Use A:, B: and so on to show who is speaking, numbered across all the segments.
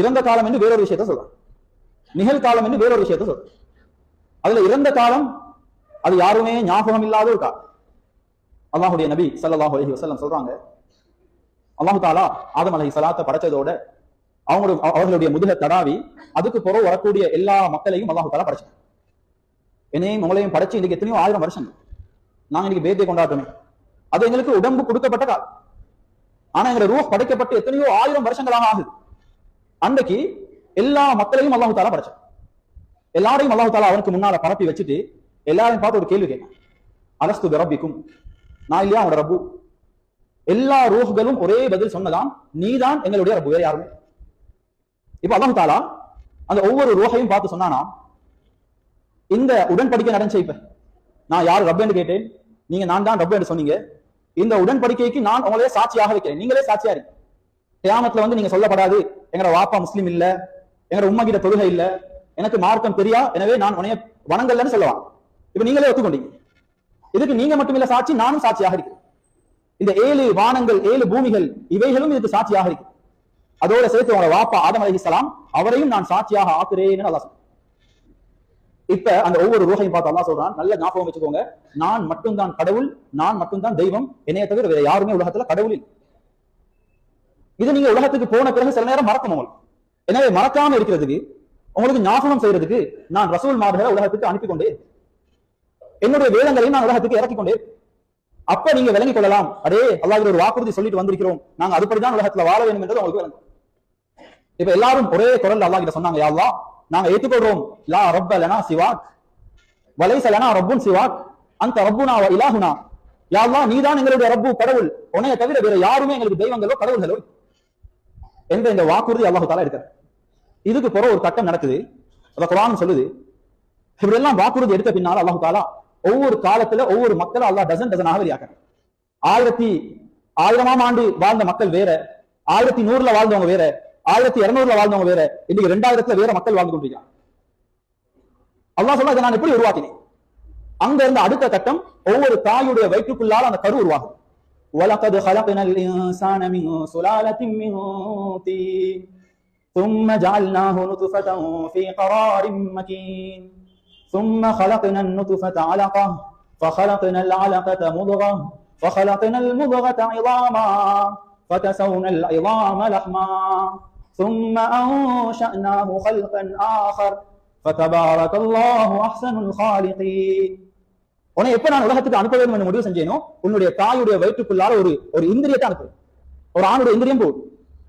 A: இறந்த காலம் என்று வேறொரு விஷயத்த சொல்றான். நிகழ்காலம் என்று வேறொரு விஷயத்த சொல்றான். அதுல இறந்த காலம் அது யாருமே ஞாபகம் இல்லாத ஒரு காலம். அல்லாஹுடைய நபி சல்லாஹு அலஹி வசல்லம் சொல்றாங்க அல்லாஹு தாலா ஆதம் அலஹி சலாத்தை படைச்சதோட அவங்களுடைய அவர்களுடைய முதுக தடாவி அதுக்கு பிறகு வரக்கூடிய எல்லா மக்களையும் அல்லாஹு தாலா படைச்சாங்க என்னையும் உங்களையும் படைச்சு இன்னைக்கு எத்தனையோ ஆயிரம் வருஷங்கள். நாங்க இன்னைக்கு பேத்தியை கொண்டாடுறோமே. அது எங்களுக்கு உடம்பு கொடுக்கப்பட்ட காலம். ஆனா எங்க ரூஹ் படைக்கப்பட்டு எத்தனையோ ஆயிரம் வருஷங்களாக ஆகுது. அன்றைக்கு எல்லா மக்களையும் அல்லாஹு தாலா படைச்சான். எல்லாரையும் அல்லாஹு தாலா அவனுக்கு முன்னால பரப்பி வச்சுட்டு எல்லாரையும் பார்த்து ஒரு கேள்வி கேட்கான் அலஸ்து ரப்பிக்கும் நான் இல்லையா அவனோட ரப்பு? எல்லா ரூஹ்களும் ஒரே பதில் சொன்னதாம். நீதான் எங்களுடைய ரப்பு. வேற யாருமே இப்ப அல்லாஹு தாலா அந்த ஒவ்வொரு ரூஹையும் பார்த்து சொன்னானா இந்த உடன்படிக்கை நடந்துச்சு இப்ப? நான் யார் ரப்பேன்னு கேட்டேன். நீங்க நான் தான் ரப்பு என்று சொன்னீங்க. இந்த உடன்படிக்கைக்கு நான் உங்களே சாட்சியாக வைக்கிறேன். நீங்களே சாட்சியா இருக்கு கிராமத்துல வந்து நீங்க சொல்லப்படாது. எங்களோட வாப்பா முஸ்லீம் இல்ல எங்களோட உம்மா கிட்ட தொழுகை இல்ல எனக்கு மார்க்கம் தெரியா? எனவே நான் உனைய வணங்கலன்னு சொல்லலாம் இப்ப நீங்களே ஒத்துக்கொண்டீங்க. இதுக்கு நீங்க மட்டும் இல்ல சாட்சி நானும் சாட்சியாக இருக்கிறேன். இந்த ஏழு வானங்கள் ஏழு பூமிகள் இவைகளும் இதுக்கு சாட்சியாக இருக்கு. அதோட சேர்த்து உங்களோட வாப்பா ஆதம் அலைஹிஸ்ஸலாம் அவரையும் நான் சாட்சியாக ஆக்குறேன்னு அல்லா சொல்றேன் இப்ப அந்த ஒவ்வொரு ரூகையும் பார்த்து அல்லா சொல்றான் நல்ல ஞாபகம் வச்சுக்கோங்க. நான் மட்டும்தான் கடவுள் நான் மட்டும்தான் தெய்வம் என்னைய தவிர வேற யாருமே உலகத்துல கடவுள் இல்லை. இது நீங்க உலகத்துக்கு போன பிறகு சில நேரம் மறக்கும் உங்களுக்கு. எனவே மறக்காம இருக்கிறதுக்கு உங்களுக்கு ஞாபகம் செய்யறதுக்கு நான் ரசூல் மார்களை உலகத்துக்கு அனுப்பி கொண்டே என்னுடைய வேதங்களையும் நான் உலகத்துக்கு இறக்கி கொண்டே அப்ப நீங்க விளங்கிக் கொள்ளலாம். அடே அல்லாஹ் ஒரு வாக்குறுதி சொல்லிட்டு வந்திருக்கிறோம். நாங்க அதுபடிதான் உலகத்துல வாழ வேண்டும் என்றது உங்களுக்கு விளங்கும். இப்ப எல்லாரும் ஒரே குரல் அல்லாஹ் கிட்ட சொன்னாங்க யா நாங்க ஏற்றுக்கொள்றோம் லா ரப்ப லனா சிவாக். வலைச லனா ரப்புன் சிவாக். அந்த ரப்புனா இலாகுனா இலாஹுனா. யா நீதான் எங்களுடைய ரப்பு கடவுள். உன்னைய தவிர வேற யாருமே எங்களுக்கு தெய்வங்களோ கடவுள்களோ என்ற இந்த வாக்குறுதி அல்லாஹு தாலா எடுக்கிறார். இதுக்கு பிற ஒரு கட்டம் நடக்குது. அத குரான் சொல்லுது. இப்படியெல்லாம் வாக்குறுதி எடுத்த பின்னால் அல்லாஹு தாலா ஒவ்வொரு காலத்துல ஒவ்வொரு மக்களும் அல்லாஹ் டசன் டசனாக வெளியாக்குறார் ஆயிரத்தி ஆயிரமாம் ஆண்டு வாழ்ந்த மக்கள் வேற. ஆயிரத்தி நூறுல வாழ்ந்தவங்க வேற. ஆயிரத்தி இருநூறுல வாழ்ந்தவங்க வேற. இன்னைக்கு ரெண்டாயிரத்துல வேற மக்கள் வாழ்ந்து கொண்டிருக்காங்க அல்லா சொல்ல இதை நான் எப்படி உருவாக்கினேன்? அங்க இருந்த அடுத்த கட்டம் ஒவ்வொரு தாயுடைய வயிற்றுக்குள்ளால அந்த கரு உருவாகும். وَلَقَدْ خَلَقْنَا الْإِنسَانَ مِنْ سُلَالَةٍ مِنْ طِينٍ ثُمَّ جَعَلْنَاهُ نُطْفَةً فِي قَرَارٍ مَكِينٍ ثُمَّ خَلَقْنَا النُّطْفَةَ عَلَقَةً فَخَلَقْنَا الْعَلَقَةَ مُضْغَةً فَخَلَقْنَا الْمُضْغَةَ عِظَامًا فَكَسَوْنَا الْعِظَامَ لَحْمًا. ثُمَّ أَنشَأْنَاهُ خَلْقًا آخَرَ فَتَبَارَكَ اللَّهُ أَحْسَنُ الْخَالِقِينَ. உன்னை எப்ப நான் உலகத்துக்கு அனுப்ப வேண்டும் என்று முடிவு செஞ்சேனோ உன்னுடைய தாயுடைய வயிற்றுக்குள்ளால ஒரு ஒரு இந்திரியத்தை அனுப்பு. ஒரு ஆணுடைய இந்திரியம் போகும்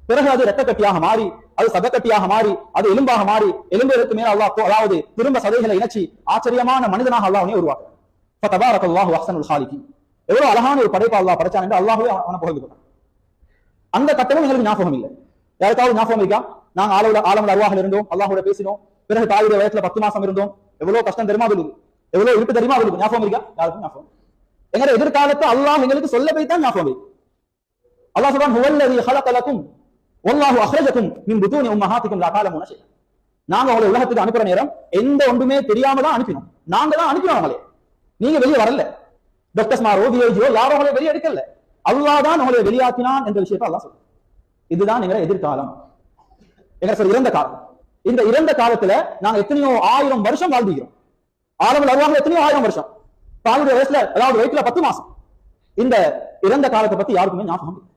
A: பிறகு அது ரத்த கட்டியாக மாறி அது சதக்கட்டியாக மாறி அது எலும்பாக மாறி எலும்புகளுக்கு மேல அல்லாஹ் அதாவது திரும்ப சதைகளை இணைச்சி ஆச்சரியமான மனிதனாக அல்லாஹ் உருவாக்குறான் அல்லாஹ் அல்லாஹு அஹ்சனுல் எவ்வளவு அழகான ஒரு படைப்பா அல்லாஹ் படைச்சான் என்று அல்லாஹே அவனை புகழ்ந்து கொண்டான். அந்த கட்டமும் எங்களுக்கு ஞாபகம் இல்லை. யாருக்காவது ஞாபகம் இருக்கா? நாங்க ஆளுட ஆலமுல் அருவாக இருந்தோம் அல்லாஹோட பேசினோம். பிறகு தாயுடைய வயசுல பத்து மாசம் இருந்தோம். எவ்வளவு கஷ்டம் தெரியுமா அவளுக்கு? எவ்வளவு இருக்கு தெரியுமா அவருக்கு ஞாபகம் இருக்கா? யாருக்கும் ஞாபகம்? எங்க எதிர்காலத்தை அல்லாஹ் எங்களுக்கு சொல்ல போய் தான் ஞாபகம் இருக்கு. அல்லாஹ் சொல்றான் ஹுவல்லதி ஹலகலக்கும் வல்லாஹு அஹ்ரஜக்கும் மின் புதூனி உம்மஹாத்திக்கும் லா தஅலமுன ஷைஅ. நாங்க அவளை உலகத்துக்கு அனுப்புற நேரம் எந்த ஒன்றுமே தெரியாம தான் அனுப்பினோம். நாங்க தான் அனுப்பினோம் அவங்களே நீங்க வெளியே வரல. டாக்டர்ஸ் மாரோ விஐஜியோ யாரும் உங்களை வெளியே எடுக்கல. அல்லாஹ் தான் அவளை வெளியாக்கினான் என்ற விஷயத்தை அல்லாஹ் சொல்றான். இதுதான் எங்க எதிர்காலம். எங்க சார் இறந்த காலம். இந்த இறந்த காலத்துல நாங்க எத்தனையோ ஆயிரம் வருஷம் வாழ்ந்துகிறோம் ஆலமில் அருவாங்க எத்தனையோ ஆயிரம் வருஷம். தாயுடைய வயசுல அதாவது வயிற்றுல பத்து மாசம். இந்த இறந்த காலத்தை பத்தி யாருக்குமே ஞாபகம் இல்லை.